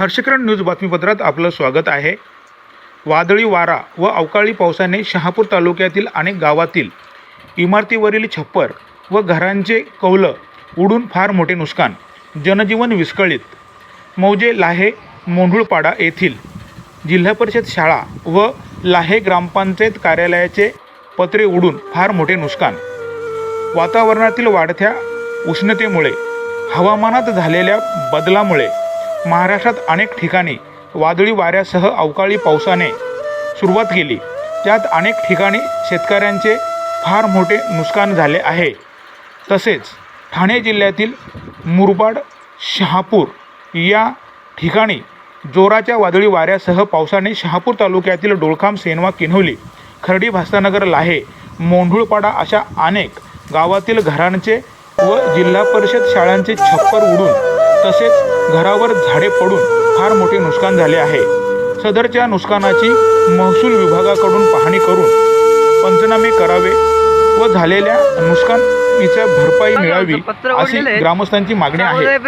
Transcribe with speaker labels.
Speaker 1: हर्षकरण news बातमीपत्रात आपलं स्वागत आहे. वादळी वारा व अवकाळी पावसाने शहापूर तालुक्यातील अनेक गावातील इमारतीवरील छप्पर व घरांचे कौलं उडून फार मोठे नुकसान. जनजीवन विस्कळीत. मौजे लाहे मोंढुळपाडा येथील जिल्हा परिषद शाळा व लाहे ग्रामपंचायत कार्यालयाचे पत्रे उडून फार मोठे नुकसान. वातावरणातील वाढत्या उष्णतेमुळे हवामानात झालेल्या बदलामुळे महाराष्ट्रात अनेक ठिकाणी वादळी वाऱ्यासह अवकाळी पावसाने सुरुवात केली. त्यात अनेक ठिकाणी शेतकऱ्यांचे फार मोठे नुकसान झाले आहे. तसेच ठाणे जिल्ह्यातील मुरबाड शहापूर या ठिकाणी जोराच्या वादळी वाऱ्यासह पावसाने शहापूर तालुक्यातील डोळखाम सेनवा किन्होली खर्डी भास्तानगर लाहे मोंढुळपाडा अशा अनेक गावातील घरांचे व जिल्हा परिषद शाळांचे छप्पर उडून तसेच घरावर झाडे पडून फार मोठे नुकसान झाले आहे. सदरच्या नुकसानाची महसूल विभागाकडून पाहणी करून पंचनामे करावे व झालेल्या नुकसानीच्या भरपाई मिळावी अशी. ग्रामस्थांची मागणी आहे.